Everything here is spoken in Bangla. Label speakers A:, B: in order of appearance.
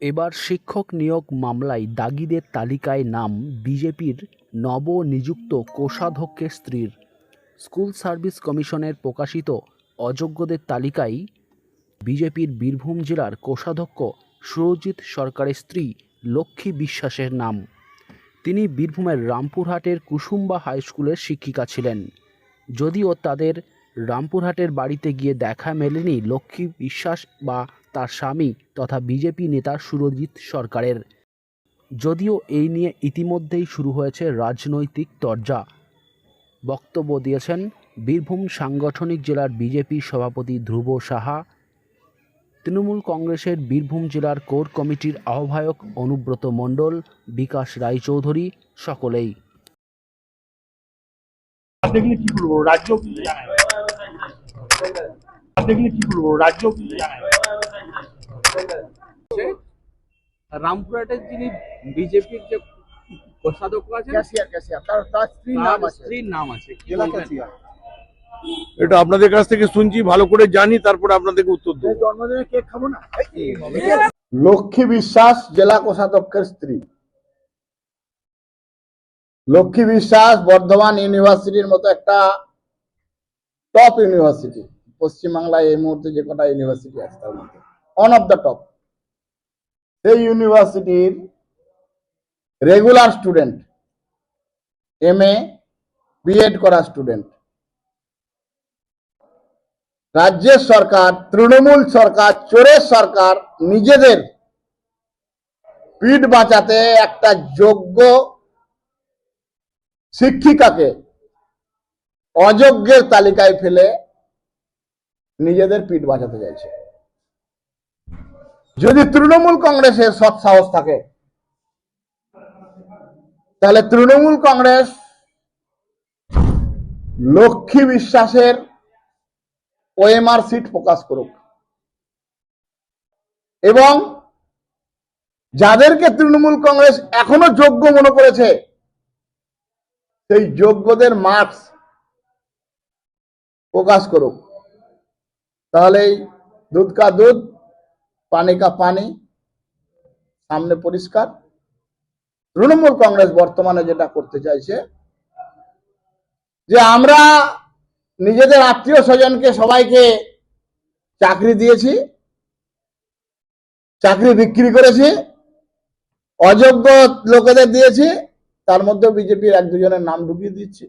A: এবার শিক্ষক নিয়োগ মামলায় দাগিদের তালিকায় নাম বিজেপির নবনিযুক্ত কোষাধ্যক্ষের স্ত্রীর। স্কুল সার্ভিস কমিশনের প্রকাশিত অযোগ্যদের তালিকায় বিজেপির বীরভূম জেলার কোষাধ্যক্ষ সুরজিৎ সরকারের স্ত্রী লক্ষ্মী বিশ্বাসের নাম। তিনি বীরভূমের রামপুরহাটের কুসুম্বা হাই স্কুলের শিক্ষিকা ছিলেন। যদিও তাদের রামপুরহাটের বাড়িতে গিয়ে দেখা মেলেনি লক্ষ্মী বিশ্বাস বা তার স্বামী তথা বিজেপি নেতা সুরজিৎ সরকারের। যদিও এই নিয়ে ইতিমধ্যেই শুরু হয়েছে রাজনৈতিক তরজা। বক্তব্য দিয়েছেন বীরভূম সাংগঠনিক জেলার বিজেপি সভাপতি ধ্রুব সাহা। তৃণমূল কংগ্রেসের বীরভূম জেলার কোর কমিটির আহ্বায়ক অনুব্রত মণ্ডল, বিকাশ রায়চৌধুরী সকলেই।
B: রাজ্য রাজ্য কি জানায়
C: রামপুরহাটের যিনি বিজেপির যে কোষাধ্যক্ষ আছেন
D: তার তার স্ত্রীর নাম আছে।
E: এটা আপনাদের কাছ থেকে শুনছি ভালো করে জানি তারপরে আপনাদেরকে উত্তর দেবো।
D: জন্মদিনে কেক খাব না? লক্ষ্মী বিশ্বাস জেলা কোষাধ্যক্ষের স্ত্রী। লক্ষ্মী বিশ্বাস বর্ধমান ইউনিভার্সিটির মতো একটা টপ ইউনিভার্সিটি। পশ্চিমবাংলায় এই মুহূর্তে যে কটা ইউনিভার্সিটি আছে তার মধ্যে। অন অফ দ্য টপ সেই ইউনিভার্সিটির regular student M A BEd করা স্টুডেন্ট। রাজ্যের সরকার, তৃণমূল সরকার, চোরের সরকার নিজেদের পিঠ বাঁচাতে একটা যোগ্য শিক্ষিকাকে অযোগ্যের তালিকায় ফেলে নিজেদের পিঠ বাঁচাতে চাইছে। যদি তৃণমূল কংগ্রেসের সৎ সাহস থাকে, তাহলে তৃণমূল কংগ্রেস লক্ষ্মী বিশ্বাসের ওএমআর সিট প্রকাশ করুক। এবং যাদেরকে তৃণমূল কংগ্রেস এখনও যোগ্য মনে করেছে, সেই যোগ্যদের মার্কস প্রকাশ করুক। তাহলেই দুধ কা দুধ পানি কা পানি, সামনে পরিষ্কার। তৃণমূল কংগ্রেস বর্তমানে যেটা করতে চাইছে, যে আমরা নিজেদের আত্মীয় স্বজনকে সবাইকে চাকরি দিয়েছি, চাকরি বিক্রি করেছি, অযোগ্য লোকেদের দিয়েছি, তার মধ্যে বিজেপির এক দুজনের নাম ঢুকিয়ে দিচ্ছি।